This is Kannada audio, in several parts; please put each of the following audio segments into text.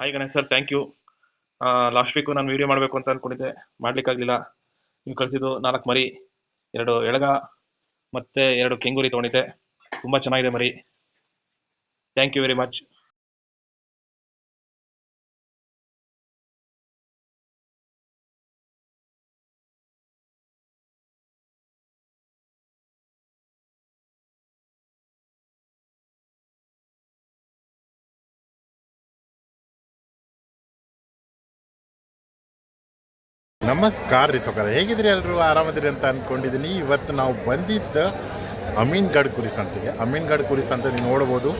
Hi Ganesh sir thank you last week ನಾನು ವೀಡಿಯೋ ಮಾಡಬೇಕು ಅಂತ ಅಂದ್ಕೊಂಡಿದ್ದೆ ಮಾಡಲಿಕ್ಕಾಗಲಿಲ್ಲ. ನೀವು ಕಳಿಸಿದ್ದು ನಾಲ್ಕು ಮರಿ, ಎರಡು ಎಳಗ ಮತ್ತು ಎರಡು ಕೆಂಗುರಿ ತೊಗೊಂಡಿದ್ದೆ. ತುಂಬ ಚೆನ್ನಾಗಿದೆ ಮರಿ. ಥ್ಯಾಂಕ್ ಯು ವೆರಿ ಮಚ್ ನಮಸ್ಕಾರ ರೀ ಸೊಕಾರ ಹೇಗಿದ್ರಿ ಎಲ್ಲರೂ ಆರಾಮದಿರಿ ಅಂತ ಅಂದ್ಕೊಂಡಿದ್ದೀನಿ ಇವತ್ತು ನಾವು ಬಂದಿದ್ದ ಅಮೀನ್ಗಢ್ ಕುರಿ ಸಂತೆಗೆ. ಅಮೀನ್ಗಢ್ ಕುರಿ ಸಂತೆ ನೀವು ನೋಡ್ಬೋದು.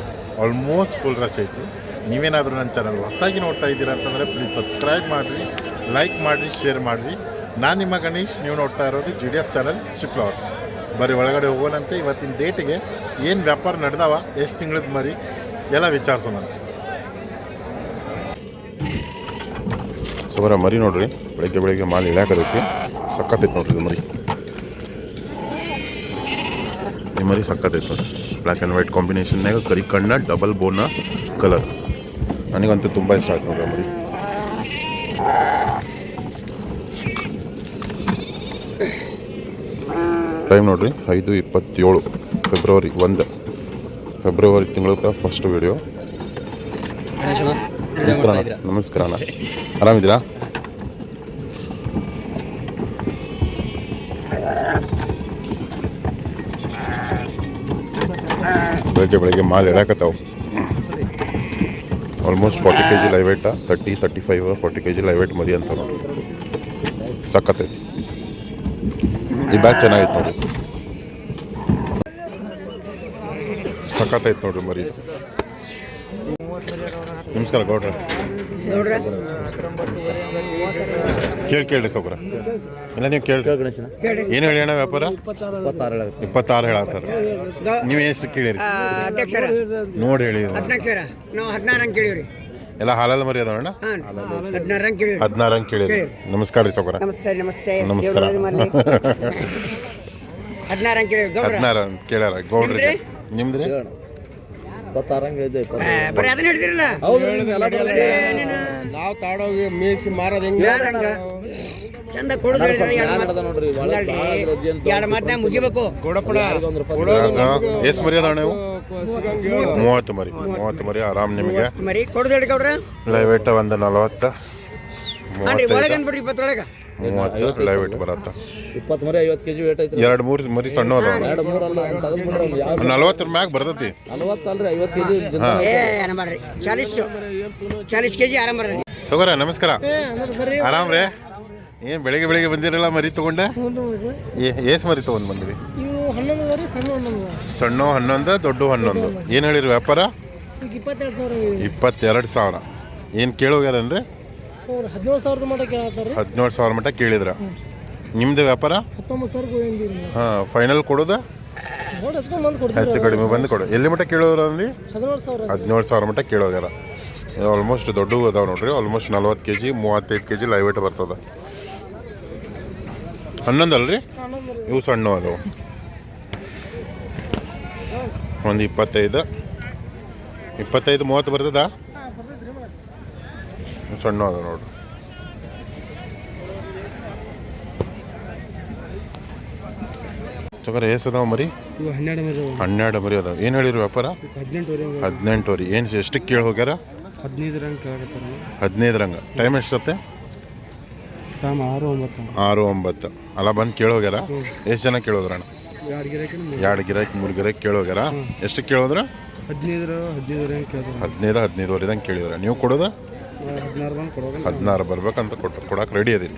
ಆಲ್ಮೋಸ್ಟ್ ಫುಲ್ ರಶ್ ಐತಿ ನೀವೇನಾದರೂ ನನ್ನ ಚಾನಲ್ ಹೊಸದಾಗಿ ನೋಡ್ತಾ ಇದ್ದೀರಾ ಅಂತಂದರೆ ಪ್ಲೀಸ್ ಸಬ್ಸ್ಕ್ರೈಬ್ ಮಾಡಿರಿ ಲೈಕ್ ಮಾಡಿರಿ ಶೇರ್ ಮಾಡಿರಿ. ನಾನು ನಿಮ್ಮ ಗಣೇಶ್. ನೀವು ನೋಡ್ತಾ ಇರೋದು G D F channel sheep lovers ಬರೀ ಒಳಗಡೆ ಹೋಗೋಣಂತೆ. ಇವತ್ತಿನ ಡೇಟಿಗೆ ಏನು ವ್ಯಾಪಾರ ನಡೆದವ? ಎಷ್ಟು ತಿಂಗಳದ ಮರಿ? ಎಲ್ಲ ವಿಚಾರಿಸೋಣಂತೆ. ಸುಮಾರು ಮರಿ ನೋಡ್ರಿ. ಬೆಳಗ್ಗೆ ಬೆಳಗ್ಗೆ ಮಾಲ್ ಇಳ್ಯಾಕದೈತಿ ಸಕ್ಕತ್ತೈತೆ ನೋಡ್ರಿ ಇದು ಮರಿ. ಈ ಮರಿ ಸಕ್ಕತ್ತೈತೆ ನೋಡ್ರಿ. ಬ್ಲ್ಯಾಕ್ ಆ್ಯಂಡ್ ವೈಟ್ ಕಾಂಬಿನೇಷನ್ನಾಗ ಕರಿ ಕಣ್ಣ ಡಬಲ್ ಬೋನ ಕಲರ್ ನನಗಂತೂ ತುಂಬ ಇಷ್ಟ ಆಯ್ತು ನೋಡ್ರಿ ಮರಿ. ಟೈಮ್ ನೋಡ್ರಿ, ಐದು ಇಪ್ಪತ್ತೇಳು ಫೆಬ್ರವರಿ ಒಂದು. ಫೆಬ್ರವರಿ ತಿಂಗಳ ಫಸ್ಟ್ ವಿಡಿಯೋ ನಮಸ್ಕಾರ. ನಮಸ್ಕಾರ ಆರಾಮಿದ್ದೀರಾ? ಬೆಳಗ್ಗೆ ಬೆಳಗ್ಗೆ ಮಾಲ್ ಇಡಾಕತ್ತಾವ almost forty K G live weight thirty thirty five forty K G live weight ಮದಿ ಅಂತ ನೋಡಿ ಸಕ್ಕತ್ತೈತಿ ಈ ಬ್ಯಾಗ್ ಚೆನ್ನಾಗೈತೆ ನೋಡ್ರಿ. ಸಕ್ಕತ್ತೈತೆ ನೋಡ್ರಿ ಮರಿ. ನಮಸ್ಕಾರ ಗೌಡ್ರ. ಕೇಳಿ ಕೇಳ್ರಿ ಸೌಕರ ಇಲ್ಲ ನೀವು ಕೇಳ್ರಿ. ಏನು ಹೇಳಿ ಅಣ್ಣ ವ್ಯಾಪಾರ? ಇಪ್ಪತ್ತಾರು ಹೇಳತ್ತಾರ ನೀವು ಎಷ್ಟು ಕೇಳಿರಿ. ಅಧ್ಯಕ್ಷರ. ನೋಡಿ ಹೇಳಿ. ಕೇಳಿವ್ರಿ. ಎಲ್ಲ ಹಾಲಲ್ಲಿ ಮರಿ ಅದಾವ ಅಣ್ಣ ಹದಿನಾರು ಹಂಗೆ ಕೇಳಿರಿ. ನಮಸ್ಕಾರ ರೀ ಸೌಕರ ನಮಸ್ಕಾರ. ಹದಿನಾರು ಕೇಳ್ಯಾರ. ಗೌಡ್ರಿ ನಿಮ್ದ್ರಿ? ಬರೀ ಅದನ್ನ ನಾವು ತಾಡೋಗಿ ಮೇಯಿಸಿ ಮಾರೋದು ಹೆಂಗೆ? ಚಂದ ಕೊಡುದು ಎರಡು ಮಾತನ್ನ ಮುಗಿಬೇಕು. ಕೊಡಪಡ ಎಷ್ಟು ಮರಿ ಅದಾವ ನೀವು? ಮೂವತ್ತು. ಮರಿ ಮೂವತ್ತು ಮರಿ ಆರಾಮ್ ನಿಮಗೆ? ಮರಿ ಕೊಡುದು ಹೇಳಿ ಗೌಡ್ರ. ಲೈವೇಟ ಒಂದು ನಲವತ್ತು. ಹಾನ್ರಿ ಒಳಗೆ ಮೂವತ್ತೈದು. ಅನ್ಬಿಡ್ರಿ ಇಪ್ಪತ್ತೊಳಗ ಮೂವತ್ತು ಲೈವೇಟ್ ಬರತ್ತ. ಇಪ್ಪತ್ತು ಮರಿ ಐವತ್ತು ಕೆಜಿ ವೇಟ್ ಐತ್ರಿ. ಎರಡು ಮೂರು ಮರಿ ಸಣ್ಣ ಅದಾವ. ಎರಡು ಮೂರು ಅಲ್ಲ ತೆಗೆದ್ಬಿಡ್ರಿ ಒಂದು ಯಾವ ನಲವತ್ತರ ಮ್ಯಾಗ ಬರ್ತೈತಿ. ನಲವತ್ತು ಅಲ್ರಿ ಐವತ್ತು ಕೆಜಿ ಏ ಏನ ಮಾಡ್ರಿ. ಚಾಲೀಸ್ ಚಾಲೀಸ್ ಕೆಜಿ ಆರಾಮ್ ಬರ್ತದೆ ಸೌಕರ್ಯ ನಮಸ್ಕಾರ. ಆರಾಮ್ ರೀ? ಏನು ಬೆಳಿಗ್ಗೆ ಬೆಳಿಗ್ಗೆ ಬಂದಿರಲ್ಲ ಮರಿ ತಗೊಂಡೆ? ಏಸ್ ಮರಿ ತಗೊಂಡ್ ಬಂದಿರಿ? ಇವು ಹನ್ನೊಂದು ಅದಾವ್ರಿ ಸಣ್ಣ ಹನ್ನೊಂದು ಸಣ್ಣ ಹನ್ನೊಂದು ದೊಡ್ಡ ಹನ್ನೊಂದು. ಏನು ಹೇಳಿರಿ ವ್ಯಾಪಾರ? ಈಗ ಇಪ್ಪತ್ತೆರಡು ಸಾವಿರ ಇಪ್ಪತ್ತೆರಡು ಸಾವಿರ. ಏನು ಕೇಳೋಗ್ಯಾರನ್ರಿ? ಹದಿನೇಳು ಸಾವಿರದ ಮಟ್ಟ ಕೇಳತ್ತಾರ ಹದಿನೇಳು ಸಾವಿರ ಮಟ್ಟ ಕೇಳಿದ್ರ. ನಿಮ್ದು ವ್ಯಾಪಾರ? ಹತ್ತೊಂಬತ್ತು ಸಾವಿರ ಗೋವಿಂದಿರಿ ಹಾಂ ಫೈನಲ್ ಕೊಡೋದ? ಹೆಚ್ಚು ಕಡಿಮೆ ಬಂದು ಕೊಡು. ಎಲ್ಲಿ ಮಟ್ಟ ಕೇಳೋದ್ರ ಅಂದ್ರಿ ಹದಿನೇಳು ಸಾವಿರ. ಹದಿನೇಳು ಸಾವಿರ ಮಟ್ಟ ಕೇಳೋಗ್ಯಾರ. ಆಲ್ಮೋಸ್ಟ್ ದೊಡ್ಡ ಅದಾವ ನೋಡ್ರಿ. ಆಲ್ಮೋಸ್ಟ್ ನಲ್ವತ್ತು ಕೆ ಜಿ ಮೂವತ್ತೈದು ಕೆ ಜಿ ಲೈವೇಟ್ ಬರ್ತದ. ಹನ್ನೊಂದು ಅಲ್ರಿ ಇವು ಸಣ್ಣ ಅದಾವ. ಒಂದು ಇಪ್ಪತ್ತೈದು. ಇಪ್ಪತ್ತೈದು ಮೂವತ್ತು ಬರ್ತದ? ಸಣ್ಣ ಅದ ಏಸ್ ಅದಾವ ಮರಿ? ಹನ್ನೆರಡು ಮರಿ ಅದಾವ. ಏನು ಹೇಳಿರಿ ವ್ಯಾಪಾರ? ಹದಿನೆಂಟು ವರಿ ಏನು ಎಷ್ಟಕ್ಕೆ ಕೇಳಿ ಹೋಗ್ಯಾರ? ಹದಿನೈದು ರಂಗ ಟೈಮ್ ಎಷ್ಟತ್ತೆ? ಆರು ಒಂಬತ್ತು. ಅಲ್ಲ ಬಂದು ಕೇಳೋಗ್ಯಾರ ಎಷ್ಟು ಜನ ಕೇಳೋದ್ರಣ್ಣ ಎರಡು ಗಿರಾಕಿ ಮೂರು. ಗಿರಾಕಿ ಕೇಳೋಗ್ಯಾರ ಎಷ್ಟು ಕೇಳೋದ್ರ ಹದಿನೈದು ಹದಿನೈದು ಹದಿನೈದು ಹದಿನೈದುವರೆದಂಗೆ ಕೇಳಿದ್ರ. ನೀವು ಕೊಡೋದು? ಹದಿನಾರು ಬರ್ಬೇಕಂತ ಕೊಟ್ಟು ಕೊಡಕ್ಕೆ ರೆಡಿ ಅದಿಲ್ಲ.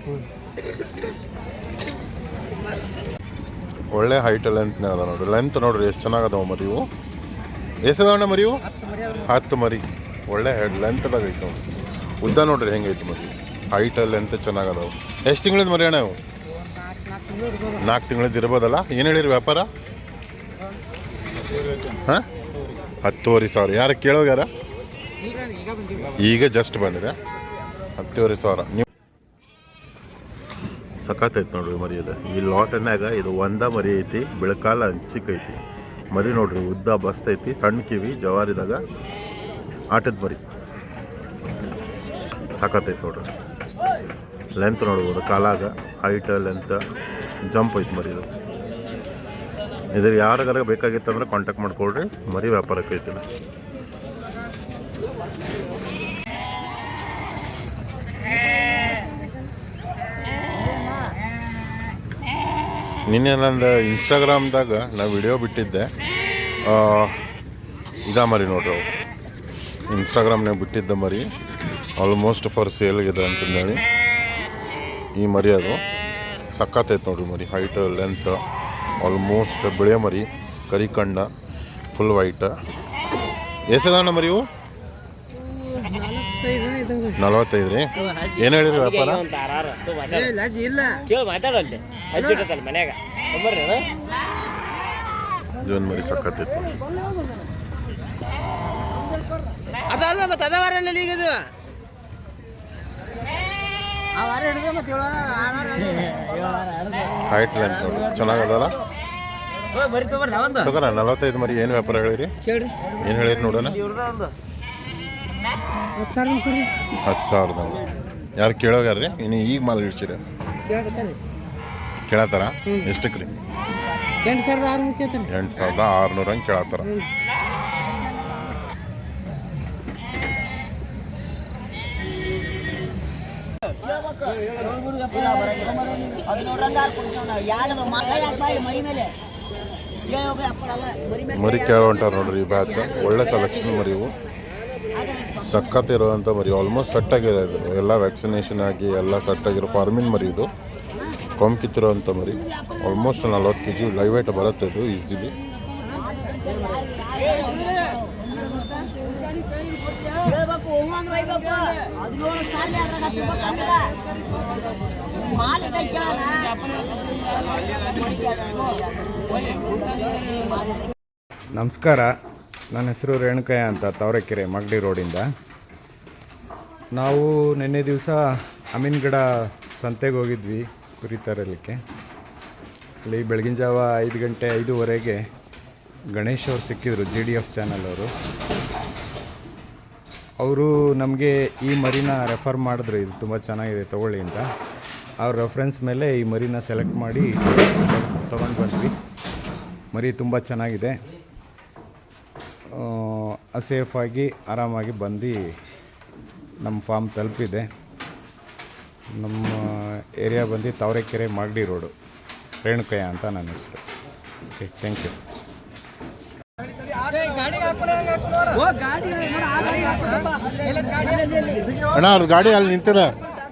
ಒಳ್ಳೆ ಹೈಟ್ ಲೆಂತ್ನೇ ಅದ ನೋಡ್ರಿ. ಲೆಂತ್ ನೋಡ್ರಿ ಎಷ್ಟು ಚೆನ್ನಾಗದಾವ ಮರಿವು ಎಷ್ಟು ಎಷ್ಟದವಣ್ಣ ಮರಿವು ಹತ್ತು ಮರಿ. ಒಳ್ಳೆ ಹೆಡ್ ಲೆಂತ್ ಅದಾಗ ಐತೆ ನೋಡ್ರಿ. ಉದ್ದ ನೋಡ್ರಿ ಹೆಂಗೈತೆ ಮರಿ. ಹೈಟ್ ಲೆಂತ್ ಚೆನ್ನಾಗದವು. ಎಷ್ಟು ತಿಂಗಳದ ಮರಿ ಅಣ್ಣ ನಾಲ್ಕು ತಿಂಗಳದ್ದು ಇರ್ಬೋದಲ್ಲ? ಏನು ಹೇಳಿರಿ ವ್ಯಾಪಾರ? ಹಾಂ? ಹತ್ತುವರೆ ಸಾವಿರ. ಯಾರು ಕೇಳೋಗ್ಯಾರ? ಈಗ ಜಸ್ಟ್ ಬಂದಿದೆ. ಹತ್ತುವರೆ ಸಾವಿರ. ನೀವು ಸಖತ್ತೈತೆ ನೋಡ್ರಿ ಮರಿ ಇದೆ. ಈ ಲಾಟನ್ಯಾಗ ಇದು ಒಂದ ಮರಿ ಐತಿ, ಬೆಳಕಾಲ ಹಂಚಿಕೈತಿ ಮರಿ ನೋಡ್ರಿ, ಉದ್ದ ಬಸ್ತೈತಿ ಸಣ್ಣ ಕಿವಿ, ಜವಾರಿದಾಗ ಆಟದ ಮರಿ. ಸಖತ್ತೈತೆ ನೋಡ್ರಿ. ಲೆಂತ್ ನೋಡ್ಬೋದು, ಕಾಲಾಗ ಹೈಟ್ ಲೆಂತ್ ಜಂಪ್ ಐತೆ ಮರಿ ಇದು. ಇದ್ರ ಯಾರಿಗಾರ ಬೇಕಾಗಿತ್ತಂದ್ರೆ ಕಾಂಟ್ಯಾಕ್ಟ್ ಮಾಡ್ಕೊಳ್ರಿ. ಮರಿ ವ್ಯಾಪಾರಕ್ಕೆ ಐತಿಲ್ಲ. ನಿನ್ನೆ ನಂದು ಇನ್ಸ್ಟಾಗ್ರಾಮ್ದಾಗ ನಾ ವಿಡಿಯೋ ಬಿಟ್ಟಿದ್ದೆ. ಇದ ಮರಿ ನೋಡ್ರಿ ಅವು ಇನ್ಸ್ಟಾಗ್ರಾಮ್ನಾಗ ಬಿಟ್ಟಿದ್ದ ಮರಿ. ಆಲ್ಮೋಸ್ಟ್ ಫಾರ್ ಸೇಲ್ಗಿದೆ ಅಂತಂದೇಳಿ. ಈ ಮರಿ ಅದು. ಸಕ್ಕತ್ತೈತೆ ನೋಡ್ರಿ ಮರಿ. ಹೈಟ್ ಲೆಂತ್ ಆಲ್ಮೋಸ್ಟ್ ಬಿಳೆ ಮರಿ. ಕರಿ ಕಣ್ಣ ಫುಲ್ ವೈಟ್ ಎಸೆದಾಣ ಮರಿ ಇವು? ನಲವತ್ತೈದು ರೀ ಏನು ಹೇಳಿರಿ ವ್ಯಾಪಾರ ಇಲ್ಲ. ಕೇಳಿ ಮಾತಾಡಲ್ಲಿ. ಹಚ್ಚಿಟ್ಟಲ್ಲ ಮನ್ಯಾಗ. ಬರ್ರಿ ಇದೊಂದು ಮರಿ ಸಕ್ಕತ್ತಿತ್ತು ಅದಲ್ಲ ಮತ್ತೆ ಅದ ವಾರ ಈಗ ಇದು? ಹೈಟ್ ಲೆಂತ್ ಚೆನ್ನಾಗದಲ್ಲ? ನಲವತ್ತೈದು ಮರಿ ಏನು ವ್ಯಾಪಾರ ಹೇಳಿರಿ? ಕೇಳ್ರಿ. ಏನು ಹೇಳಿರಿ ನೋಡೋಣ? ಹತ್ತು ಸಾವಿರ ಕೊಡ್ರಿ ಹತ್ತು ಸಾವಿರದ ಯಾರು ಕೇಳೋಗ್ಯಾರ್ರಿ ಇನ್ನು ಈಗ ಮಾಲ್ ಇಡ್ಸಿರಿ ಕೇಳತ್ತಾರ? ಎಷ್ಟಕ್ಕೆ ರೀ? ಎಂಟು ಸಾವಿರದ ಆರು ಕೇಳ್ತಾನೆ. ಎಂಟು ಸಾವಿರದ ಆರುನೂರ ಹಂಗೆ ಕೇಳತ್ತಾರ. ಮರಿ ಕೇಳೋ ಹೊಂಟಾರ ನೋಡ್ರಿ ಈ ಬ್ಯಾಚ್. ಒಳ್ಳೆ ಸೆಲೆಕ್ಷನ್ ಮರಿ ಇವು ಸಖತ್ ಇರೋವಂಥ ಮರಿ ಆಲ್ಮೋಸ್ಟ್ ಸೆಟ್ ಆಗಿರೋದು ಎಲ್ಲ ವ್ಯಾಕ್ಸಿನೇಷನ್ ಆಗಿ ಎಲ್ಲ ಸೆಟ್ ಆಗಿರೋ ಫಾರ್ಮಿನ್ ಮರಿ ಇದು. ಕೊಂಬ್ ಕಿತ್ತಿರೋವಂಥ ಮರಿ. ಆಲ್ಮೋಸ್ಟ್ ನಲ್ವತ್ತು ಕೆ ಜಿ ಲೈವ್ ವೇಟ್ ಬರುತ್ತೆ ಇದು ಈಸಿಲಿ ನಮಸ್ಕಾರ. ನನ್ನ ಹೆಸರು ರೇಣುಕಯ್ಯ ಅಂತ ತಾವರೆಕೆರೆ ಮಗಡಿ ರೋಡಿಂದ. ನಾವು ನಿನ್ನೆ ದಿವಸ ಅಮೀನ್ಗಡ ಸಂತೆಗೆ ಹೋಗಿದ್ವಿ ಕುರಿ ತರಲಿಕ್ಕೆ. ಅಲ್ಲಿ ಬೆಳಗಿನ ಜಾವ ಐದು ಗಂಟೆ ಐದೂವರೆಗೆ ಗಣೇಶ್ ಅವರು ಸಿಕ್ಕಿದ್ರು, ಜಿ ಡಿ ಎಫ್ ಚಾನಲ್ ಅವರು. ಅವರು ನಮಗೆ ಈ ಮರಿನ ರೆಫರ್ ಮಾಡಿದ್ರು, ಇದು ತುಂಬ ಚೆನ್ನಾಗಿದೆ, ತೊಗೊಳ್ಳಿ ಅಂತ. ಅವ್ರ ರೆಫರೆನ್ಸ್ ಮೇಲೆ ಈ ಮರಿನ ಸೆಲೆಕ್ಟ್ ಮಾಡಿ ತೊಗೊಂಡು ಬಂದ್ವಿ. ಮರಿ ತುಂಬ ಚೆನ್ನಾಗಿದೆ. ಸೇಫಾಗಿ ಆರಾಮಾಗಿ ಬಂದು ನಮ್ಮ ಫಾರ್ಮ್ ತಲುಪಿದೆ. ನಮ್ಮ ಏರಿಯಾ ಬಂದು ತಾವರೆಕೆರೆ ಮಾಗಡಿ ರೋಡು ರೇಣುಕಯ್ಯ ಅಂತ ನನ್ನ ಹೆಸರು. ಓಕೆ ಥ್ಯಾಂಕ್ ಯು ಅಣ್ಣ ಅವ್ರದ್ದು ಗಾಡಿ ಅಲ್ಲಿ ನಿಂತಿದೆ.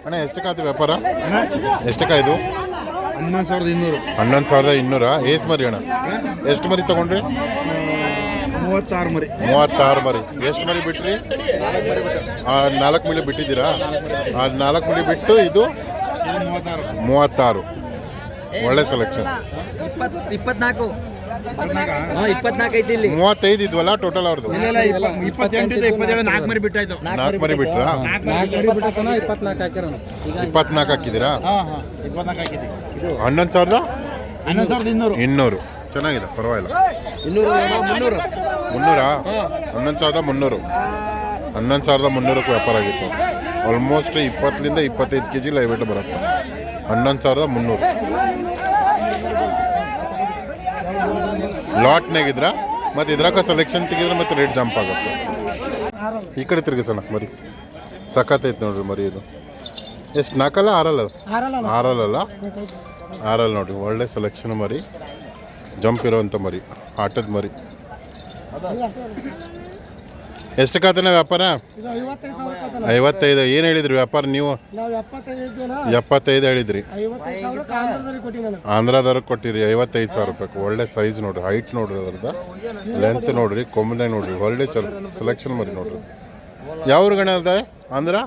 ಅಣ್ಣ ಎಷ್ಟಕ್ಕಾಯ್ತು ವ್ಯಾಪಾರ? ಎಷ್ಟಕ್ಕಾಯ್ತು ಹನ್ನೊಂದು ಸಾವಿರದ ಇನ್ನೂರು. ಹನ್ನೊಂದು ಸಾವಿರದ ಇನ್ನೂರ? ಏಸ್ ಮರಿ ಅಣ್ಣ? ಎಷ್ಟು ಮರಿ ತೊಗೊಂಡ್ರಿ? ಮೂವತ್ತಾರು ಮರಿ. ಮೂವತ್ತಾರು ಮರಿ. ಎಷ್ಟು ಮರಿ ಬಿಟ್ರಿ? ಆ ನಾಲ್ಕು ಮರಿ ಬಿಟ್ಟಿದ್ದೀರಾ? ಆ ನಾಲ್ಕು ಮರಿ ಬಿಟ್ಟು ಇದು ಮೂವತ್ತಾರು. ಒಳ್ಳೆ ಸೆಲೆಕ್ಷನ್ ಇಪ್ಪತ್ನಾಲ್ಕು. ಮೂವತ್ತೈದು ಇದ್ವಲ್ಲ ಟೋಟಲ್ ಅವ್ರದ್ದು ನಾಲ್ಕು ಮರಿ ಬಿಟ್ರ ನಾಲ್ಕು ಮರಿ ಬಿಟ್ರಾ? ಇಪ್ಪತ್ನಾಲ್ಕು ಹಾಕಿದ್ದೀರಾ? ಹನ್ನೊಂದು ಸಾವಿರದ? ಇನ್ನೂರು. ಚೆನ್ನಾಗಿದೆ ಪರವಾಗಿಲ್ಲ. ಇನ್ನೂರು ಮುನ್ನೂರು. ಮುನ್ನೂರಾ? ಹನ್ನೊಂದು ಸಾವಿರದ ಮುನ್ನೂರು. ಹನ್ನೊಂದು ಸಾವಿರದ ಮುನ್ನೂರಕ್ಕೆ ವ್ಯಾಪಾರ ಆಗಿತ್ತು. ಆಲ್ಮೋಸ್ಟ್ ಇಪ್ಪತ್ತರಿಂದ ಇಪ್ಪತ್ತೈದು ಕೆ ಜಿ ಲೈವೇಟ್ ಬರುತ್ತೆ. ಹನ್ನೊಂದು ಸಾವಿರದ ಮುನ್ನೂರು. ಲಾಟ್ನಾಗಿದ್ರ ಮತ್ತು ಇದ್ರಾಗ ಸೆಲೆಕ್ಷನ್ ತೆಗಿದ್ರೆ ಮತ್ತೆ ರೇಟ್ ಜಂಪ್ ಆಗುತ್ತೆ. ಈ ಕಡೆ ತಿರುಗಿಸೋಣ ಮರಿ. ಸಖತ್ತೈತೆ ನೋಡ್ರಿ ಮರಿ ಇದು. ಎಷ್ಟು ನಾಲ್ಕಲ್ಲ ಆರಲ್ಲ? ಆರಲ್ಲ ಆರಲ್ಲ ನೋಡ್ರಿ ಒಳ್ಳೆ ಸೆಲೆಕ್ಷನ್ ಮರಿ. ಜಂಪ್ ಇರೋವಂಥ ಮರಿ, ಆಟದ ಮರಿ. ಎಷ್ಟಕ್ಕಾತನ ವ್ಯಾಪಾರ? ಐವತ್ತೈದು. ಏನು ಹೇಳಿದ್ರಿ ವ್ಯಾಪಾರ ನೀವು? ಎಪ್ಪತ್ತೈದು ಹೇಳಿದ್ರಿ. ಆಂಧ್ರದವ್ರಿಗೆ ಕೊಟ್ಟಿರಿ, ಐವತ್ತೈದು ಸಾವಿರ ರೂಪಾಯಿ ಒಳ್ಳೆ ಸೈಜ್ ನೋಡ್ರಿ ಹೈಟ್ ನೋಡ್ರಿ ಅದ್ರದ್ದು. ಲೆಂತ್ ನೋಡ್ರಿ ಕೊಂಬನೆ ನೋಡ್ರಿ, ಒಳ್ಳೆ ಚಲ್ ಸೆಲೆಕ್ಷನ್ ಮರಿ ನೋಡ್ರಿ ಯಾವ ಗಣ ಅದ? ಆಂಧ್ರ?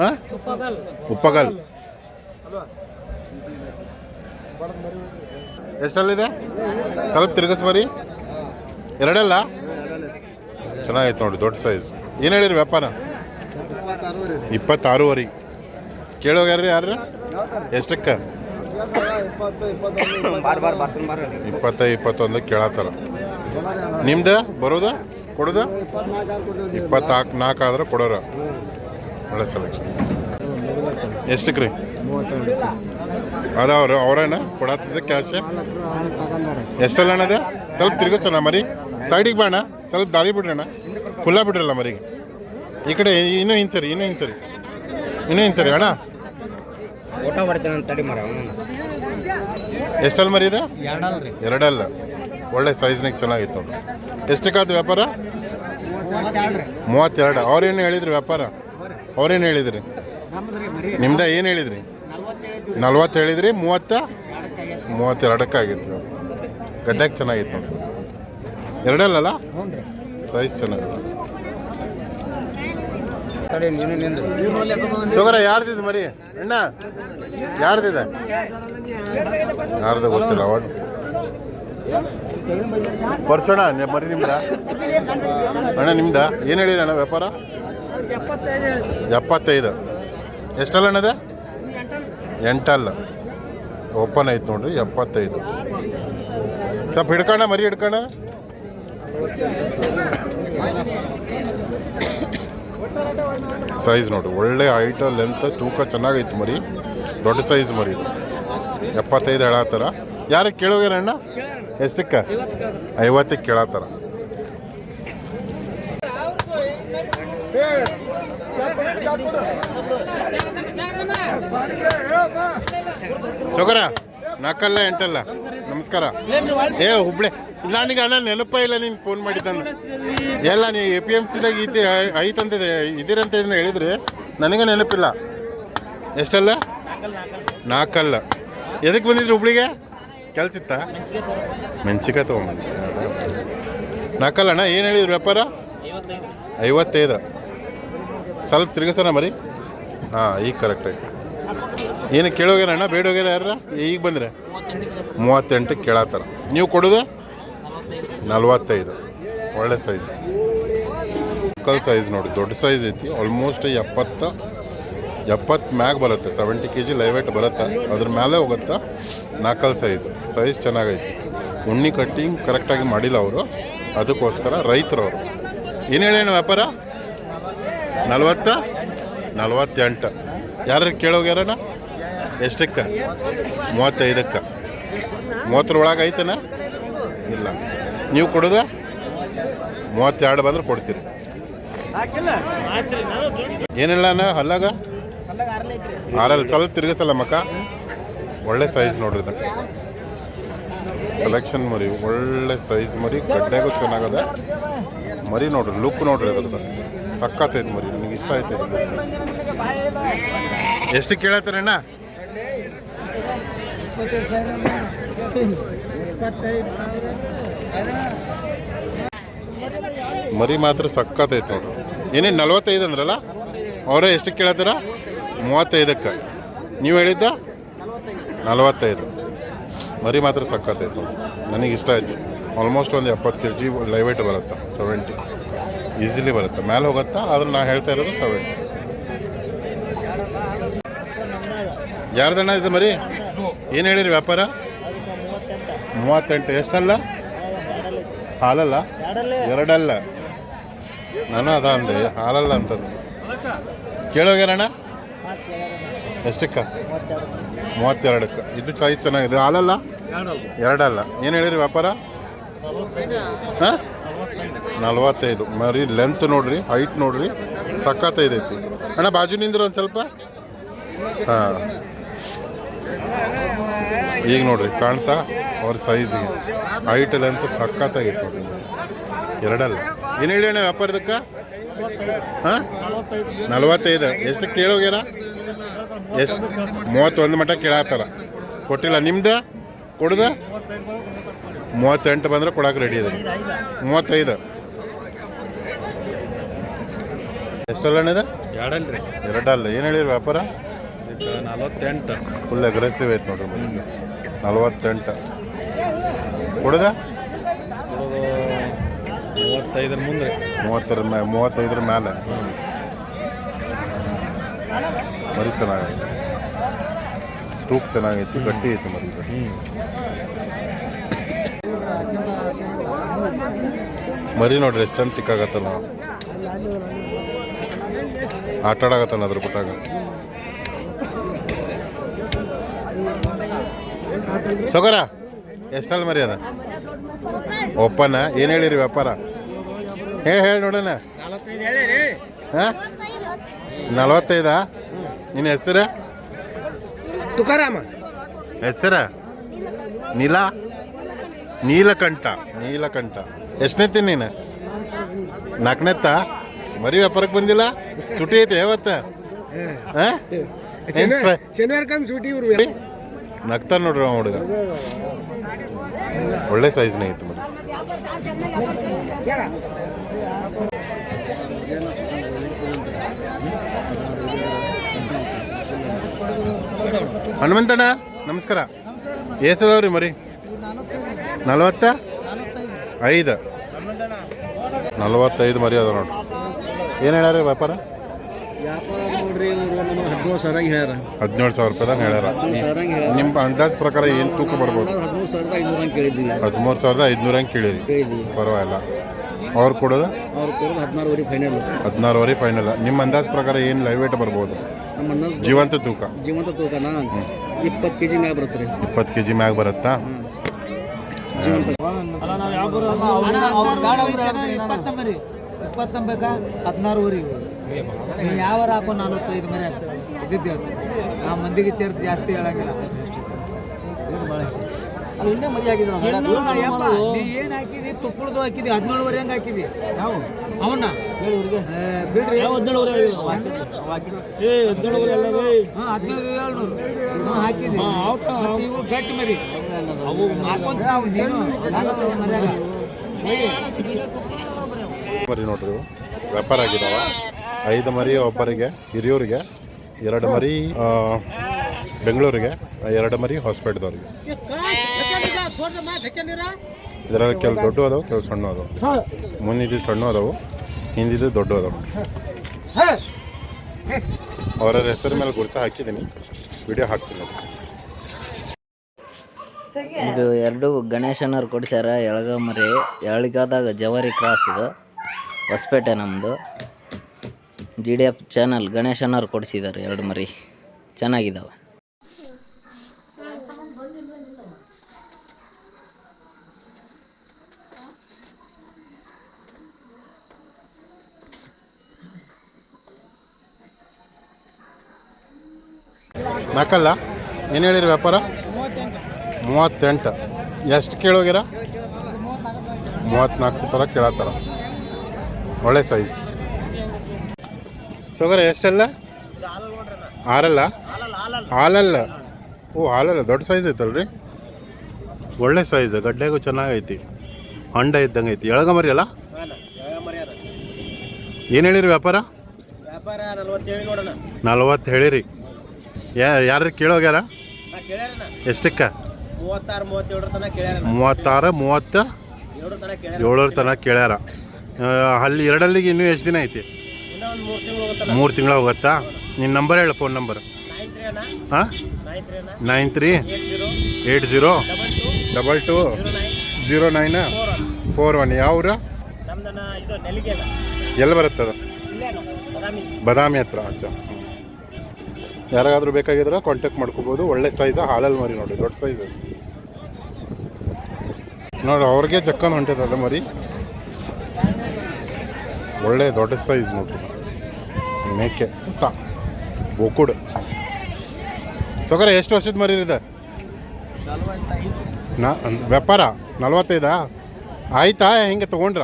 ಹಾಂ? ಉಪ್ಪಗಲ್. ಎಷ್ಟಲ್ಲಿದೆ ಸ್ವಲ್ಪ ತಿರುಗಿಸ್ ಬರಿ ಎರಡಲ್ಲ? ಚೆನ್ನಾಗೈತೆ ನೋಡಿ, ದೊಡ್ಡ ಸೈಜ್ ಏನು ಹೇಳಿರಿ ವ್ಯಾಪಾರ? ಇಪ್ಪತ್ತಾರೂವರೆ. ಕೇಳೋಗ್ಯಾರ್ರಿ ಯಾರು? ಎಷ್ಟಕ್ಕೆ? ಇಪ್ಪತ್ತೈದು, ಇಪ್ಪತ್ತೊಂದು ಕೇಳತ್ತಾರ. ನಿಮ್ದು? ಬರೋದ? ಕೊಡೋದ? ಇಪ್ಪತ್ನಾಲ್ಕು ನಾಲ್ಕು ಆದ್ರೆ ಕೊಡೋರ. ಒಳ್ಳೆ ಸೆಲೆಕ್ಷನ್ ಎಷ್ಟಕ್ಕೆ ರೀ? ಅದಾವ್ರು ಅವ್ರಣ್ಣ ಕೊಡತ್ತದ ಕ್ಯಾಶ್ ಎಷ್ಟಲ್ಲ ಅಣ್ಣ ಅದ? ಸ್ವಲ್ಪ ತಿರುಗಿಸೋಣ ಮರಿ. ಸೈಡಿಗೆ ಬಾಣ. ಸ್ವಲ್ಪ ದಾರಿ ಬಿಡ್ರಣ್ಣ. ಫುಲ್ಲ ಬಿಡ್ರಲ್ಲ ಮರಿಗೆ ಈ ಕಡೆ ಇನ್ನೂ ಹಿಂಸರಿ ಇನ್ನೂ ಹಿಂಸರಿ. ಇನ್ನೂ ಹಿಂಸರಿ ಅಣ್ಣ. ಎಷ್ಟಲ್ಲಿ ಮರಿ ಇದೆ? ಎರಡಲ್ಲ ಒಳ್ಳೆ ಸೈಜ್ನಾಗ ಚೆನ್ನಾಗಿತ್ತು ನೋಡ್ರಿ ಎಷ್ಟಕ್ಕಾಯ್ತು ವ್ಯಾಪಾರ? ಮೂವತ್ತೆರಡು. ಅವ್ರೇನು ಹೇಳಿದ್ರಿ ವ್ಯಾಪಾರ? ಅವ್ರೇನು ಹೇಳಿದ್ರಿ? ನಿಮ್ದ ಏನು ಹೇಳಿದ್ರಿ? ನಲ್ವತ್ತು ಹೇಳಿದ್ರಿ ಮೂವತ್ತ? ಮೂವತ್ತೆರಡಕ್ಕಾಗಿತ್ತು ಗಡ್ಡಕ್ಕೆ ಚೆನ್ನಾಗಿತ್ತು ನೋಡ್ರಿ. ಎರಡಲ್ಲಲ್ಲ? ಸೈಜ್ ಚೆನ್ನಾಗಿತ್ತು ಸುಗರ ಯಾರ್ದಿದ್ದು ಮರಿ? ಅಣ್ಣ ಯಾರ್ದಿದೆ? ಯಾರ್ದು ಗೊತ್ತಿಲ್ಲ ಅವಾರ್ಡ್ ವರ್ಷಣ ಮರಿ ನಿಮ್ದ? ಅಣ್ಣ ನಿಮ್ದ? ಏನು ಹೇಳಿರಿ ಅಣ್ಣ ವ್ಯಾಪಾರ? ಎಪ್ಪತ್ತೈದು ಎಷ್ಟಲ್ಲ ಅಣ್ಣದ? ಎಂಟಲ್ಲ. ಓಪನ್ ಐತೆ ನೋಡ್ರಿ ಎಪ್ಪತ್ತೈದು. ಸ್ವಲ್ಪ ಹಿಡ್ಕೋಣ ಮರಿ ಹಿಡ್ಕೋಣ ಸೈಜ್ ನೋಡಿ ಒಳ್ಳೆ ಹೈಟ್ ಲೆಂತ್ ತೂಕ ಚೆನ್ನಾಗೈತೆ ಮರಿ. ದೊಡ್ಡ ಸೈಜ್ ಮರಿ ಎಪ್ಪತ್ತೈದು ಹೇಳತ್ತಾರ ಯಾರಿಗೆ ಕೇಳೋಗ್ಯಾರ ಅಣ್ಣ? ಎಷ್ಟಕ್ಕೆ? ಐವತ್ತಕ್ಕೆ ಕೇಳತ್ತಾರ ಶುಗರ ನಾಲ್ಕಲ್ಲ ಎಂಟಲ್ಲ. ನಮಸ್ಕಾರ. ಏ, ಹುಬ್ಳೆ. ನನಗೆ ಅಣ್ಣ ನೆನಪ ಇಲ್ಲ ನೀನು ಫೋನ್ ಮಾಡಿದ್ದನ್ನು. ಎಲ್ಲ ನೀ ಎ ಪಿ ಎಂ ಸಿದಾಗ ಐತಿ ಐತಂತಿದೆ ಇದ್ದೀರಂತ ಹೇಳಿ ಹೇಳಿದ್ರಿ ನನಗೆ ನೆನಪಿಲ್ಲ. ಎಷ್ಟಲ್ಲ? ನಾಲ್ಕಲ್ಲ ಎದಕ್ಕೆ ಬಂದಿದ್ರು ಹುಬ್ಳಿಗೆ? ಕೆಲ್ಸಿತ್ತ ಮೆಣಸಿಕಾಯಿ ತೊಗೊಂಬಂದು ನಾಲ್ಕಲ್ಲ ಅಣ್ಣ, ಏನು ಹೇಳಿದ್ರು ವ್ಯಾಪಾರ? ಐವತ್ತೈದು. ಸ್ವಲ್ಪ ತಿರ್ಗಿಸೋಣ ಮರಿ. ಹಾಂ, ಈಗ ಕರೆಕ್ಟ್ ಆಯ್ತು. ಏನು ಕೇಳೋಗ್ಯಾರ ಅಣ್ಣ? ಬೇಡೋಗ್ಯಾರ ಯಾರ ಈಗ ಬಂದರೆ? ಮೂವತ್ತೆಂಟು ಕೇಳತ್ತಾರ. ನೀವು ಕೊಡೋದು? ನಲ್ವತ್ತೈದು. ಒಳ್ಳೆ ಸೈಜ್ ಕಲ್ ಸೈಜ್ ನೋಡಿ, ದೊಡ್ಡ ಸೈಜ್ ಐತಿ. ಆಲ್ಮೋಸ್ಟ್ ಎಪ್ಪತ್ತು ಎಪ್ಪತ್ತು ಮ್ಯಾಗ ಬರುತ್ತೆ. ಸೆವೆಂಟಿ ಕೆ ಜಿ ಲೈವೇಟ್ ಬರುತ್ತೆ. ಅದ್ರ ಮೇಲೆ ಹೋಗುತ್ತೆ? ನಾಲ್ಕಲ್ ಸೈಜ್ ಸೈಜ್ ಚೆನ್ನಾಗೈತಿ. ಉಣ್ಣಿ ಕಟ್ಟಿಂಗ್ ಕರೆಕ್ಟಾಗಿ ಮಾಡಿಲ್ಲ ಅವರು. ಅದಕ್ಕೋಸ್ಕರ ರೈತರು ಏನು ಹೇಳೇನು ವ್ಯಾಪಾರ? ನಲ್ವತ್ತ? ನಲ್ವತ್ತೆಂಟು. ಯಾರು ಕೇಳೋಗ್ಯಾರಣ್ಣ? ಎಷ್ಟಕ್ಕೆ? ಮೂವತ್ತೈದಕ್ಕೆ. ಮೂವತ್ತರೊಳಗೆ ಐತನ? ಇಲ್ಲ. ನೀವು ಕೊಡೋದು? ಮೂವತ್ತೆರಡು ಬಂದ್ರೆ ಕೊಡ್ತೀರಿ. ಏನಿಲ್ಲ ಹಲ್ಲಾಗ? ಆರಲ್ಲಿ ಸ್ವಲ್ಪ ತಿರುಗಿಸಲ್ಲ ಮಕ್ಕ? ಒಳ್ಳೆ ಸೈಜ್ ನೋಡ್ರಿ ಇದು. ಸೆಲೆಕ್ಷನ್ ಮರಿ, ಒಳ್ಳೆ ಸೈಜ್ ಮರಿ, ಗಡ್ಡೆಗೂ ಚೆನ್ನಾಗದ. ಮರಿ ನೋಡ್ರಿ ಲುಕ್ ನೋಡ್ರಿ ಅದ್ರದ್ದು ಸಕ್ಕತ್ತೈತೆ ಮರಿ. ಇಷ್ಟ ಇದು ಎಷ್ಟು ಕೇಳತ್ತಾರಣ್ಣ ಮರಿ ಮಾತ್ರ ಸಕ್ಕತ್ತೈತೆ ನೋಡ್ರಿ. ಏನೇನು ನಲ್ವತ್ತೈದು ಅಂದ್ರಲ್ಲ, ಅವರೇ ಎಷ್ಟು ಕೇಳತ್ತೀರ? ಮೂವತ್ತೈದಕ್ಕೆ. ನೀವು ಹೇಳಿದ್ದ ನಲವತ್ತೈದು. ಮರಿ ಮಾತ್ರ ಸಕ್ಕತ್ತೈತೆ ನನಗೆ ಇಷ್ಟ ಆಯ್ತು. ಆಲ್ಮೋಸ್ಟ್ ಒಂದು ಎಪ್ಪತ್ತು ಕೆ ಜಿ ಲೈವೇಟ್ ಬರುತ್ತೆ ಸೆವೆಂಟಿ ಈಸಿಲಿ ಬರುತ್ತೆ. ಮೇಲೆ ಹೋಗುತ್ತಾ, ಆದ್ರೆ ನಾ ಹೇಳ್ತಾ ಇರೋದು ಸೆವೆನ್ ಯಾರ್ದಣ್ಣ ಇದು ಮರಿ? ಏನು ಹೇಳಿರಿ ವ್ಯಾಪಾರ? ಮೂವತ್ತೆಂಟು. ಎಷ್ಟಲ್ಲ? ಹಾಲಲ್ಲ? ಎರಡಲ್ಲ. ನಾನು ಅದ ಅಂದೆ. ಹಾಲಲ್ಲ ಅಂತಂದು. ಕೇಳೋಗ್ಯಾರಣ್ಣ ಎಷ್ಟಕ್ಕ? ಮೂವತ್ತೆರಡಕ್ಕೆ. ಇದು ಚಾಯ್ಸ್ ಚೆನ್ನಾಗಿದೆ. ಹಾಲಲ್ಲ? ಎರಡಲ್ಲ. ಏನು ಹೇಳಿರಿ ವ್ಯಾಪಾರ? ಹಾಂ? ನಲ್ವತ್ತೈದು. ಮರಿ ಲೆಂತ್ ನೋಡ್ರಿ ಹೈಟ್ ನೋಡ್ರಿ ಸಖತ್ತೈದೈತಿ ಅಣ್ಣ, ಬಾಜು ನಿಂದ್ರು ಒಂದು ಸ್ವಲ್ಪ? ಹಾಂ. ಈಗ ನೋಡ್ರಿ, ಕಾಣ್ತಾ? ಅವ್ರ ಸೈಜಿಗೆ ಹೈಟ್ ಲೆಂತ್ ಸಖತ್ತಾಗೈತೆ ನೋಡ್ರಿ. ಎರಡಲ್ಲ. ಏನು ಹೇಳಿ ಅಣ್ಣ ವ್ಯಾಪಾರದಕ್ಕೆ? ಹಾಂ? ನಲ್ವತ್ತೈದು. ಎಷ್ಟು ಕೇಳೋಗ್ಯಾರ ಎಷ್ಟು? ಮೂವತ್ತೊಂದು ಮಟ್ಟ ಕೇಳತ್ತಾರ. ಕೊಟ್ಟಿಲ್ಲ. ನಿಮ್ದು? ಕೊಡ್ದ? ಮೂವತ್ತೆಂಟು ಬಂದ್ರೆ ಕೊಡಕ್ಕೆ ರೆಡಿ ಇದೆ ಮೂವತ್ತೈದು. ಎಷ್ಟಲ್ಲ ಅಣ್ಣ ಇದು ಎರಡಲ್ರಿ. ಎರಡಲ್ಲ. ಏನು ಹೇಳಿರಿ ವ್ಯಾಪಾರ? ನಲವತ್ತೆಂಟು. ಫುಲ್ ಅಗ್ರೆಸಿವ್ ಐತೆ ನೋಡ್ರಿ ಮುಂದೆ ನಲ್ವತ್ತೆಂಟು. ಕೊಡುದ ಮೂವತ್ತೈದರ ಮುಂದೆ ಮೂವತ್ತರ ಮೇ ಮೂವತ್ತೈದರ ಮೇಲೆ ಮರಿ ಚೆನ್ನಾಗೈತೆ. ತೂಕ ಚೆನ್ನಾಗೈತಿ ಗಟ್ಟಿ ಐತಿ ಮರಿ. ಮರಿ ನೋಡ್ರಿ ಎಷ್ಟು ಚಂದ ತಿಕ್ಕಾಗತ್ತಲ್ಲ ಆಟ ಆಡಕತ್ತಾನ ಅದ್ರ ಬಿಟ್ಟಾಗ ಸೊಗರ ಎಷ್ಟಲ್ಲಿ ಮರಿ ಅದ ಒಪ್ಪನ? ಏನು ಹೇಳಿರಿ ವ್ಯಾಪಾರ? ಹೇಳಿ ಹೇಳಿ ನೋಡೋಣ. ಹಾಂ? ನಲವತ್ತೈದಾ? ನಿನ್ನ ಹೆಸರು? ತುಕಾರಾಮ. ಹೆಸರ? ನೀಲ? ನೀಲಕಂಠ. ನೀಲಕಂಠ. ಎಷ್ಟನೇತಿ ನೀನು? ನಾಲ್ಕನೇತ್ತ ಮರಿ ವ್ಯಾಪಾರಕ್ಕೆ ಬಂದಿಲ್ಲ ಸುಟಿ ಐತೆ ಯಾವತ್ತ? ಹಾಂ. ಶನಿವಾರ ಕಮ್ಮಿ ಸೂಟಿ ಇವ್ರು. ನಗ್ತಾನ ನೋಡ್ರಿ ಅವ ಹುಡುಗ. ಒಳ್ಳೆ ಸೈಜ್ನೇ ಐತೆ ಮರಿ. ಹನುಮಂತಣ್ಣ ನಮಸ್ಕಾರ. ಏಸದವ್ರಿ ಮರಿ? ನಲವತ್ತ? ಐದು. ನಲವತ್ತೈದು ಮರಿ ಅದ ನೋಡ್ರಿ. ಏನು ಹೇಳ್ಯಾರ ವ್ಯಾಪಾರ? ವ್ಯಾಪಾರ ನೋಡ್ರಿ ಇವ್ರು ಹದಿಮೂರು ಸಾವಿರ ಹೇಳ್ಯಾರ. ಹದಿನೇಳು ಸಾವಿರ ರೂಪಾಯಿದಾಗ ಹೇಳ್ಯಾರ. ನಿಮ್ಮ ಅಂದಾಜ್ ಪ್ರಕಾರ ಏನು ತೂಕ ಬರ್ಬೋದು? ಹದಿಮೂರು ಸಾವಿರದ ಐನೂರ ಕೇಳಿದ್ದೀವಿ ಹದಿಮೂರು ಸಾವಿರದ ಐದುನೂರ ಹಂಗೆ ಕೇಳಿರಿ. ಪರವಾಗಿಲ್ಲ. ಅವ್ರು ಕೊಡೋದು? ಅವ್ರು ಕೊಡೋದು ಹದಿನಾರುವರೆ ಫೈನಲ್ ಹದಿನಾರುವರೆ ಫೈನಲ್ ನಿಮ್ಮ ಅಂದಾಜ್ ಪ್ರಕಾರ ಏನು ಲೈವ್ ವೇಟ್ ಬರ್ಬೋದು? ನಮ್ಮ ಅಂದಾಜ್ ಜೀವಂತ ತೂಕ? ಜೀವಂತ ತೂಕನ? ಇಪ್ಪತ್ತು ಕೆ ಜಿ ಮ್ಯಾಗ ಬರುತ್ತೆ ರೀ. ಇಪ್ಪತ್ತು ಕೆ ಜಿ ಮ್ಯಾಗ ಬರುತ್ತಾ? ಜೀವಂತ ಇಪ್ಪತ್ತೊಂಬರಿ ಹದಿನಾರುವರೆಗೆ ಹದಿನಾರುವರೆ ಯಾವ ಹಾಕೋ ನಲವತ್ತೈದು ಮರಿ ಇದ್ದಿದ್ದೆ ನಾವು ಮಂದಿಗೆ ಚರ್ಚ್ ಜಾಸ್ತಿ ಹೇಳಂಗಿಲ್ಲ. ಅದು ಇನ್ನೇ ಮರಿ ಆಗಿದ್ರು ನೀ ಏನು ಹಾಕಿದಿ? ತುಪ್ಪಳದು ಹಾಕಿದಿ ಹದಿನೇಳುವರೆ ಹಂಗೆ ಹಾಕಿದಿ? ಯಾವ? ಅವನ್ನ? ಬಿಡ್ರಿ. ಹದಿನೇಳುವರೆ ಏ ಹದಿನೇಳುವರೆ ಅಲ್ಲ ಹಾಂ ಹದಿನೇಳು ಏಳ್ನೂರು ಹಾಂ ಹಾಕಿದಿ. ಇವು ಗಟ್ಟಿ ಮರಿ. ಅವು ಮರ್ಯಾಗ. ಮರಿ ನೋಡ್ರಿ ವ್ಯಾಪಾರ ಆಗಿದಾವ. ಐದು ಮರಿ ಒಬ್ಬರಿಗೆ, ಹಿರಿಯೂರಿಗೆ, ಎರಡು ಮರಿ ಬೆಂಗಳೂರಿಗೆ, ಎರಡು ಮರಿ ಹೊಸಪೇಟದವ್ರಿಗೆ. ಇದರಲ್ಲಿ ಕೆಲವು ದೊಡ್ಡ ಅದಾವು ಕೆಲವು ಸಣ್ಣ ಅದಾವೆ. ಮುಂದಿದ್ದು ಸಣ್ಣ ಅದಾವು, ಹಿಂದಿದ್ದು ದೊಡ್ಡ ಅದಾವ. ಅವರ ಹೆಸರು ಮೇಲೆ ಗುರುತ ಹಾಕಿದ್ದೀನಿ. ವಿಡಿಯೋ ಹಾಕ್ತೀನಿ. ಇದು ಎರಡು ಗಣೇಶನವ್ರು ಕೊಡ್ಸ್ಯಾರ ಎಳಗ ಮರಿ, ಎಳಗಾದಾಗ ಜವಾರಿ ಕ್ರಾಸ್ ಇದು. ಹೊಸಪೇಟೆ ನಮ್ಮದು ಜಿ ಡಿ ಎಫ್ ಚಾನಲ್ ಗಣೇಶನವ್ರು ಕೊಡಿಸಿದ್ದಾರೆ ಎರಡು ಮರಿ. ಚೆನ್ನಾಗಿದ್ದಾವೆ ಯಾಕಲ್ಲ ಏನು ಹೇಳಿರಿ ವ್ಯಾಪಾರ? ಮೂವತ್ತೆಂಟು. ಎಷ್ಟು ಕೇಳೋಗಿರ? ಮೂವತ್ತ್ನಾಲ್ಕು ಥರ ಕೇಳತ್ತಾರ. ಒಳ್ಳೆ ಸೈಜ್ ಸೋಗರ ಎಷ್ಟಲ್ಲ? ಆರಲ್ಲ? ಹಾಲಲ್ಲ. ಓ ಹಾಲಲ್ಲ ದೊಡ್ಡ ಸೈಜ್ ಐತಲ್ರಿ? ಒಳ್ಳೆ ಸೈಜ್ ಗಡ್ಡೆಗೂ ಚೆನ್ನಾಗೈತಿ. ಹಂಡ ಇದ್ದಂಗೆ ಐತಿ. ಎಳಗ ಮರಿ ಅಲ್ಲ? ಏನು ಹೇಳಿರಿ ವ್ಯಾಪಾರ? ನಲ್ವತ್ತು ಹೇಳಿರಿ. ಯಾ ಯಾರು ಕೇಳೋಗ್ಯಾರ? ಎಷ್ಟಕ್ಕ? ಮೂವತ್ತಾರು ಮೂವತ್ತೇಳರ ತನಕ ಕೇಳ್ಯಾರ. ಮೂವತ್ತಾರು ಮೂವತ್ತು ಏಳರ ತನಕ ಕೇಳ್ಯಾರ. ಅಲ್ಲಿ ಎರಡಲ್ಲಿಗೆ ಇನ್ನೂ ಎಷ್ಟು ದಿನ ಐತಿ? ಮೂರು ತಿಂಗಳು ಹೋಗುತ್ತಾ? ನಿನ್ನ ನಂಬರ್ ಹೇಳು, ಫೋನ್ ನಂಬರ್. ಹಾಂ nine three eight zero double two zero nine four one. ಯಾವ ಎಲ್ಲಿ ಬರುತ್ತದ ಬದಾಮಿ ಹತ್ರ, ಅಚ್ಚ. ಯಾರಿಗಾದ್ರೂ ಬೇಕಾಗಿದ್ರೆ ಕಾಂಟ್ಯಾಕ್ಟ್ ಮಾಡ್ಕೋಬೋದು. ಒಳ್ಳೆ ಸೈಜಾ ಹಾಲಲ್ಲಿ ಮರಿ ನೋಡಿ, ದೊಡ್ಡ ಸೈಜ್ ನೋಡಿ, ಅವ್ರಿಗೆ ಜಕ್ಕನ್ ಹೊಂಟದ ಮರಿ. ಒಳ್ಳೆ ದೊಡ್ಡ ಸೈಜ್ ನೋಡ್ರಿ. ಮೇಕೆ ಅಂತ. ಒಕ್ಕುಡು ಸೊಗರ ಎಷ್ಟು ವರ್ಷದ ಮರಿ ಇದೆ? ನಾ, ವ್ಯಾಪಾರ? ನಲ್ವತ್ತೈದಾ? ಆಯ್ತಾ, ಹೆಂಗೆ ತೊಗೊಂಡ್ರ?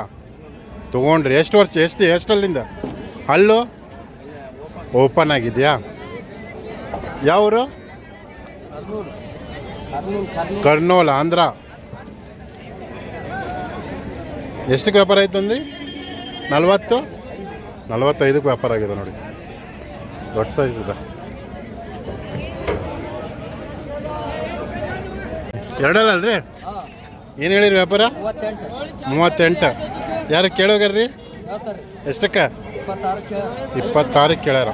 ತೊಗೊಂಡ್ರಿ. ಎಷ್ಟು ವರ್ಷ, ಎಷ್ಟು ಎಷ್ಟಲ್ಲಿಂದ? ಹಲ್ಲು? ಓಪನ್ ಆಗಿದೆಯಾ? ಯಾವರು? ಕರ್ನೂಲ್, ಆಂಧ್ರ. ಎಷ್ಟಕ್ಕೆ ವ್ಯಾಪಾರ ಆಯ್ತು ಅಂದ್ರಿ? ನಲ್ವತ್ತು? ನಲ್ವತ್ತೈದಕ್ಕೆ ವ್ಯಾಪಾರ ಆಗಿದೆ ನೋಡಿ. ದೊಡ್ಡ ಸೈಜ್ ಇದೆ. ಎರಡಲ್ಲ ಅಲ್ರಿ? ಏನು ಹೇಳಿರಿ ವ್ಯಾಪಾರ? ಮೂವತ್ತೆಂಟು. ಯಾರು ಕೇಳೋಗ್ರಿ ಎಷ್ಟಕ್ಕೆ? ಇಪ್ಪತ್ತಾರಕ್ಕೆ ಕೇಳ್ಯಾರ.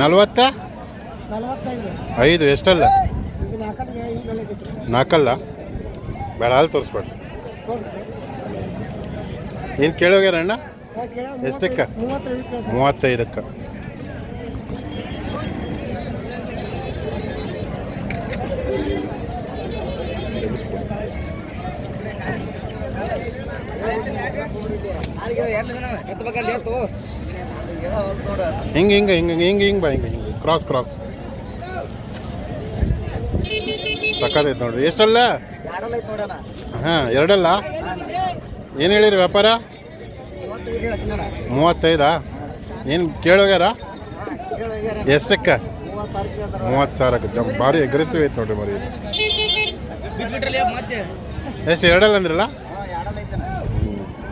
ನಲ್ವತ್ತ? ಐದು, ಎಷ್ಟಲ್ಲ? ನಾಲ್ಕಲ್ಲ? ಬೇಡ, ಅಲ್ಲಿ ತೋರಿಸ್ಬೇಡ ಏನು ಕೇಳೋಗ್ಯಾರ ಅಣ್ಣ? ಮೂವತ್ತೈದಕ್ಕ ಮೂವತ್ತೈದಕ್ಕೆ. ಹಿಂಗೆ ಹಿಂಗೆ ಹಿಂಗೆ ಹಿಂಗೆ ಹಿಂಗೆ ಬಾ ಹಿಂಗೆ ಹಿಂಗೆ. ಕ್ರಾಸ್ ಕ್ರಾಸ್ ಸಕ್ಕತ್ತೈತೆ ನೋಡ್ರಿ. ಎಷ್ಟಲ್ಲ? ಹಾಂ ಎರಡಲ್ಲ? ಏನು ಹೇಳಿರಿ ವ್ಯಾಪಾರ? ಮೂವತ್ತೈದಾ ಏನು ಕೇಳೋಗ್ಯಾರ ಎಷ್ಟಕ್ಕೆ? ಮೂವತ್ತು ಸಾವಿರಕ್ಕೆ ಜಂಪ್ ಭಾರಿ ಅಗ್ರೆಸಿವ್ ಐತೆ ನೋಡ್ರಿ ಮರಿ ಎಷ್ಟು ಎರಡಲ್ಲ ಅಂದ್ರಲ್ಲ?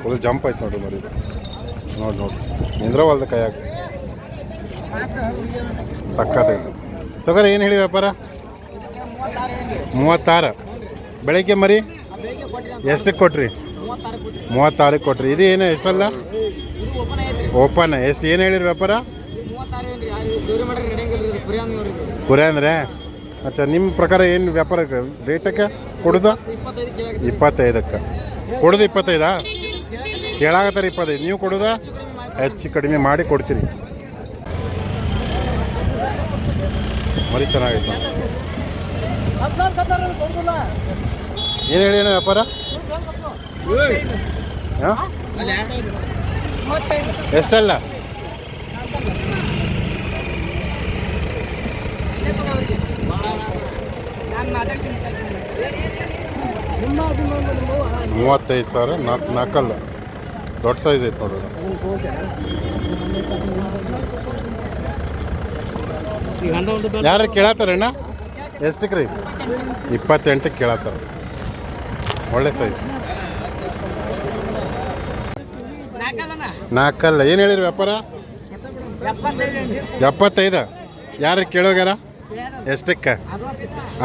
ಫುಲ್ ಜಂಪ್ ಐತೆ ನೋಡ್ರಿ ಮರಿ ನೋಡಿ ನೋಡಿ. ನಿಂದ್ರವಲ್ದ ಕೈಯಾಗ? ಸಕ್ಕತ್ತೈತೆ ಸಗರ ಏನು ಹೇಳಿ ವ್ಯಾಪಾರ? ಮೂವತ್ತಾರು. ಬೆಳಗ್ಗೆ ಮರಿ? ಎಷ್ಟಕ್ಕೆ ಕೊಟ್ರಿ? ಮೂವತ್ತಾರಕ್ಕೆ ಕೊಟ್ರಿ. ಇದು ಏನು, ಎಷ್ಟಲ್ಲ? ಓಪನ್ ಎಷ್ಟು, ಏನು ಹೇಳಿರಿ ವ್ಯಾಪಾರ? ಕುರಿ ಅಂದರೆ? ಅಚ್ಚಾ, ನಿಮ್ಮ ಪ್ರಕಾರ ಏನು ವ್ಯಾಪಾರ ರೇಟಕ್ಕೆ ಕೊಡೋದು? ಇಪ್ಪತ್ತೈದಕ್ಕೆ. ಕೊಡೋದು ಇಪ್ಪತ್ತೈದಾ? ಕೇಳಾಗತ್ತಾರೆ ಇಪ್ಪತ್ತೈದು. ನೀವು ಕೊಡೋದ? ಹೆಚ್ಚು ಕಡಿಮೆ ಮಾಡಿ ಕೊಡ್ತೀರಿ. ಮರಿ ಚೆನ್ನಾಗೈತೆ. ಏನು ಹೇಳಿ ಅಣ್ಣ ವ್ಯಾಪಾರ? ಹಾಂ? ಎಷ್ಟಲ್ಲ? ಮೂವತ್ತೈದು ಸಾವಿರ ನಾಲ್ಕು ನಾಲ್ಕಲ್ಲ ದೊಡ್ಡ ಸೈಜ್ ಐತೆ ನೋಡೋದು ಯಾರು ಕೇಳತ್ತಾರಣ್ಣ? ಎಷ್ಟಕ್ಕೆ ರೀ ಇಪ್ಪತ್ತೆಂಟಕ್ಕೆ ಕೇಳತ್ತಾರ. ಒಳ್ಳೆ ಸೈಜ್ ನಾಲ್ಕಲ್ಲ ಏನು ಹೇಳಿರಿ ವ್ಯಾಪಾರ? ಎಪ್ಪತ್ತೈದು. ಯಾರು ಕೇಳೋಗ್ಯಾರ? ಎಷ್ಟಕ್ಕೆ?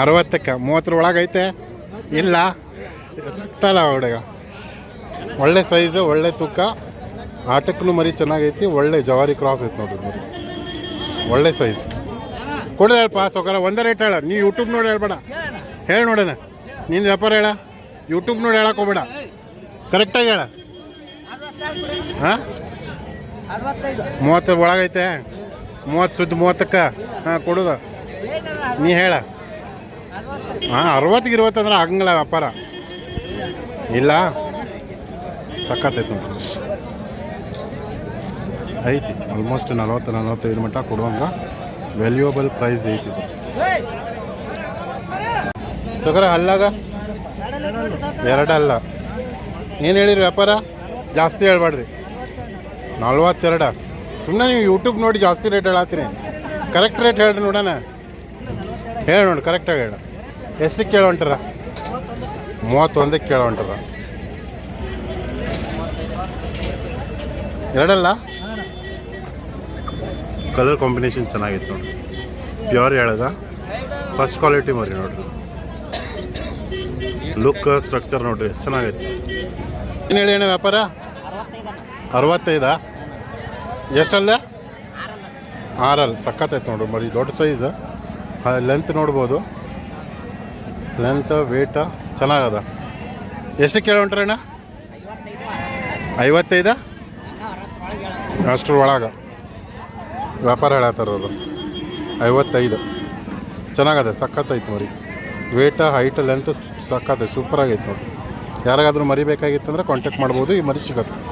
ಅರವತ್ತಕ್ಕೆ. ಮೂವತ್ತರ ಒಳಗೈತೆ ಇಲ್ಲ. ಇರ್ತಲ್ಲ ಹುಡುಗ. ಒಳ್ಳೆ ಸೈಜು ಒಳ್ಳೆ ತೂಕ. ಆಟಕ್ಕೂ ಮರಿ ಚೆನ್ನಾಗೈತಿ, ಒಳ್ಳೆ ಜವಾರಿ ಕ್ರಾಸ್ ಐತೆ ನೋಡಿ ಮರಿ. ಒಳ್ಳೆ ಸೈಜ್ ಕೊಡು ಹೇಳಪ್ಪ ಸೌಕರ ಒಂದೇ ರೇಟ್ ಹೇಳ. ನೀ ಯೂಟ್ಯೂಬ್ ನೋಡಿ ಹೇಳ್ಬೇಡ. ಹೇಳಿ ನೋಡೋಣ. ನಿನ್ನ ವ್ಯಾಪಾರ ಹೇಳ. ಯೂಟ್ಯೂಬ್ ನೋಡಿ ಹೇಳಕ್ಕೆ ಹೋಗ್ಬೇಡ. ಕರೆಕ್ಟಾಗಿ ಹೇಳ. ಹಾಂ? ಮೂವತ್ತು ಒಳಗೈತೆ. ಮೂವತ್ತು ಸುದ್ದಿ ಮೂವತ್ತಕ್ಕೆ. ಹಾಂ, ಕೊಡೋದು. ನೀ ಹೇಳ. ಹಾಂ, ಅರವತ್ತಿಗೆ ಇರುವತ್ತಂದ್ರೆ ಆಗಂಗಿಲ್ಲ ವ್ಯಾಪಾರ. ಇಲ್ಲ. ಸಕ್ಕತ್ತೈತೆ ಐತಿ. ಆಲ್ಮೋಸ್ಟ್ ನಲ್ವತ್ತು, ನಲ್ವತ್ತೈದು ಮಟ್ಟ ಕೊಡುವಂಗ. ವ್ಯಾಲ್ಯೂಯಬಲ್ ಪ್ರೈಸ್ ಐತಿ. ಸಗರ ಅಲ್ಲಾಗ? ಎರಡಲ್ಲ ಏನು ಹೇಳಿರಿ ವ್ಯಾಪಾರ? ಜಾಸ್ತಿ ಹೇಳ್ಬೇಡ್ರಿ ನಲ್ವತ್ತೆರಡ. ಸುಮ್ಮನೆ ನೀವು ಯೂಟ್ಯೂಬ್ ನೋಡಿ ಜಾಸ್ತಿ ರೇಟ್ ಹೇಳತ್ತೀನಿ ಕರೆಕ್ಟ್ ರೇಟ್ ಹೇಳ್ರಿ ನೋಡೋಣ. ಹೇಳಿ ನೋಡಿ ಕರೆಕ್ಟಾಗಿ ಹೇಳ. ಎಷ್ಟಕ್ಕೆ ಕೇಳೋ ಹೊಂಟಾರ ಮೂವತ್ತೊಂದಕ್ಕೆ ಕೇಳೋ ಹೊಂಟರ ಎರಡಲ್ಲ? ಕಲರ್ ಕಾಂಬಿನೇಷನ್ ಚೆನ್ನಾಗಿತ್ತು ನೋಡಿ ಪ್ಯೂರ್ ಹೇಳದ ಫಸ್ಟ್ ಕ್ವಾಲಿಟಿ ಮರಿ ನೋಡ್ರಿ. ಲುಕ್ ಸ್ಟ್ರಕ್ಚರ್ ನೋಡ್ರಿ ಚೆನ್ನಾಗೈತಿ. ಏನು ಹೇಳಿ ಅಣ್ಣ ವ್ಯಾಪಾರ? ಅರವತ್ತೈದಾ. ಎಷ್ಟಲ್ಲ? ಆರಲ್ಲ. ಸಖತ್ತೈತೆ ನೋಡ್ರಿ ಮರಿ, ದೊಡ್ಡ ಸೈಜ್ ಲೆಂತ್ ನೋಡ್ಬೋದು. ಲೆಂತ್ ವೇಟ ಚೆನ್ನಾಗದ. ಎಷ್ಟು ಕೇಳೋಣ್ರಣ್ಣ ಐವತ್ತೈದ? ಅಷ್ಟರ ಒಳಗೆ ವ್ಯಾಪಾರ ಹೇಳತ್ತಾರ ಅವರು. ಐವತ್ತೈದು. ಚೆನ್ನಾಗದೆ ಸಖತ್ತೈತೆ ಮರಿ. ವೇಟ ಹೈಟ್ ಲೆಂತ್ ಸಖತ್ತೈತೆ ಸೂಪರಾಗೈತೆ ನೋಡಿ. ಯಾರಿಗಾದ್ರೂ ಮರಿ ಅಂದ್ರೆ ಕಾಂಟ್ಯಾಕ್ಟ್ ಮಾಡ್ಬೋದು, ಈ ಮರಿ ಸಿಗತ್ತೆ.